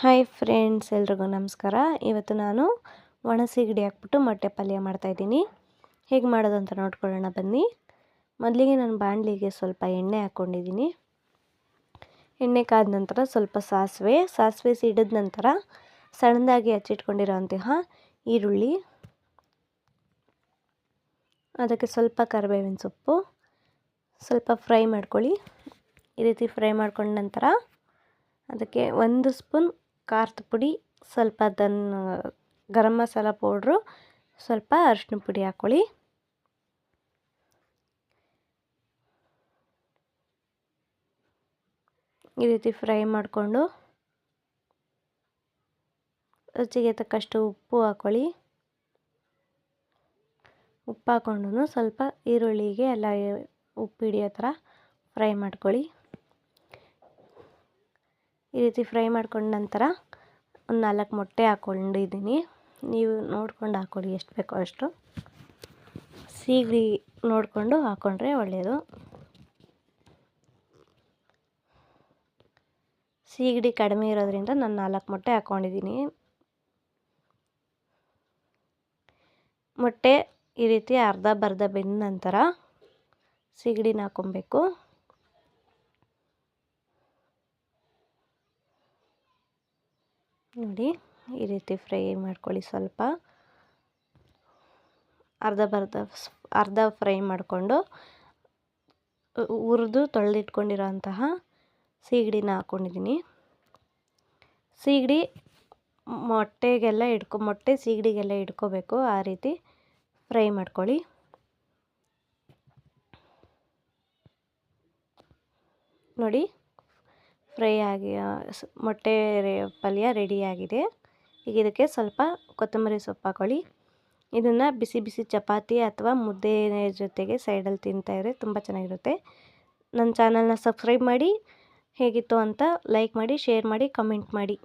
Hi friends, ಎಲ್ರಿಗೂ ನಮಸ್ಕಾರ. ಇವತ್ತು ನಾನು ಒಣ ಸೀಗಡಿ ಹಾಕ್ಬಿಟ್ಟು ಮೊಟ್ಟೆ ಪಲ್ಯ ಮಾಡ್ತಾಯಿದ್ದೀನಿ ಹೇಗೆ ಮಾಡೋದು ಅಂತ ನೋಡ್ಕೊಳ್ಳೋಣ, ಬನ್ನಿ. ಮೊದಲಿಗೆ ನಾನು ಬಾಣಲಿಗೆ ಸ್ವಲ್ಪ ಎಣ್ಣೆ ಹಾಕ್ಕೊಂಡಿದ್ದೀನಿ. ಎಣ್ಣೆ ಕಾದ ನಂತರ ಸ್ವಲ್ಪ ಸಾಸಿವೆ ಸಾಸಿವೆ ಸಿಡಿದ ನಂತರ ಸಣ್ಣದಾಗಿ ಹಚ್ಚಿಟ್ಕೊಂಡಿರೋಂತಹ ಈರುಳ್ಳಿ, ಅದಕ್ಕೆ ಸ್ವಲ್ಪ ಕರಿಬೇವಿನ ಸೊಪ್ಪು, ಸ್ವಲ್ಪ ಫ್ರೈ ಮಾಡ್ಕೊಳ್ಳಿ. ಈ ರೀತಿ ಫ್ರೈ ಮಾಡ್ಕೊಂಡ ನಂತರ ಅದಕ್ಕೆ ಒಂದು ಸ್ಪೂನ್ ಖಾರದ ಪುಡಿ, ಸ್ವಲ್ಪ ಅದನ್ನು ಗರಂ ಮಸಾಲ ಪೌಡ್ರು, ಸ್ವಲ್ಪ ಅರಿಶಿನ ಪುಡಿ ಹಾಕ್ಕೊಳ್ಳಿ ಈ ರೀತಿ ಫ್ರೈ ಮಾಡಿಕೊಂಡು ರುಚಿಗೆ ತಕ್ಕಷ್ಟು ಉಪ್ಪು ಹಾಕ್ಕೊಳ್ಳಿ ಉಪ್ಪು ಹಾಕ್ಕೊಂಡು ಸ್ವಲ್ಪ ಈರುಳ್ಳಿಗೆ ಎಲ್ಲ ಉಪ್ಪು ಹಿಡಿಯೋ ಥರ ಫ್ರೈ ಮಾಡ್ಕೊಳ್ಳಿ. ಈ ರೀತಿ ಫ್ರೈ ಮಾಡ್ಕೊಂಡ ನಂತರ ಒಂದು ನಾಲ್ಕು ಮೊಟ್ಟೆ ಹಾಕ್ಕೊಂಡಿದ್ದೀನಿ ನೀವು ನೋಡ್ಕೊಂಡು ಹಾಕ್ಕೊಳ್ಳಿ ಎಷ್ಟು ಬೇಕೋ ಅಷ್ಟು. ಸೀಗಡಿ ನೋಡಿಕೊಂಡು ಹಾಕ್ಕೊಂಡ್ರೆ ಒಳ್ಳೆಯದು ಸೀಗಡಿ ಕಡಿಮೆ ಇರೋದ್ರಿಂದ ನಾನು ನಾಲ್ಕು ಮೊಟ್ಟೆ ಹಾಕ್ಕೊಂಡಿದ್ದೀನಿ ಮೊಟ್ಟೆ ಈ ರೀತಿ ಅರ್ಧ ಬರ್ಧ ಬೆಂದ ನಂತರ ಸೀಗಡಿನ ಹಾಕ್ಕೊಬೇಕು ನೋಡಿ, ಈ ರೀತಿ ಫ್ರೈ ಮಾಡ್ಕೊಳ್ಳಿ ಸ್ವಲ್ಪ. ಅರ್ಧ ಬರ್ಧ ಅರ್ಧ ಫ್ರೈ ಮಾಡಿಕೊಂಡು, ಹುರಿದು ತೊಳೆದಿಟ್ಕೊಂಡಿರೋ ಅಂತಹ ಸೀಗಡಿನ ಹಾಕ್ಕೊಂಡಿದ್ದೀನಿ ಸೀಗಡಿ ಮೊಟ್ಟೆಗೆಲ್ಲ ಇಡ್ಕೊ, ಮೊಟ್ಟೆ ಸೀಗಡಿಗೆಲ್ಲ ಇಟ್ಕೋಬೇಕು ಆ ರೀತಿ ಫ್ರೈ ಮಾಡ್ಕೊಳ್ಳಿ. ನೋಡಿ ಫ್ರೈ ಆಗಿ ಮೊಟ್ಟೆ ಪಲ್ಯ ರೆಡಿಯಾಗಿದೆ ಈಗ ಇದಕ್ಕೆ ಸ್ವಲ್ಪ ಕೊತ್ತಂಬರಿ ಸೊಪ್ಪು ಹಾಕೊಳ್ಳಿ. ಇದನ್ನು ಬಿಸಿ ಬಿಸಿ ಚಪಾತಿ ಅಥವಾ ಮುದ್ದೆ ಜೊತೆಗೆ ಸೈಡಲ್ಲಿ ತಿಂತಾಯಿದ್ರೆ ತುಂಬ ಚೆನ್ನಾಗಿರುತ್ತೆ. ನನ್ನ ಚಾನಲ್ನ ಸಬ್ಸ್ಕ್ರೈಬ್ ಮಾಡಿ, ಹೇಗಿತ್ತು ಅಂತ ಲೈಕ್ ಮಾಡಿ, ಶೇರ್ ಮಾಡಿ, ಕಮೆಂಟ್ ಮಾಡಿ.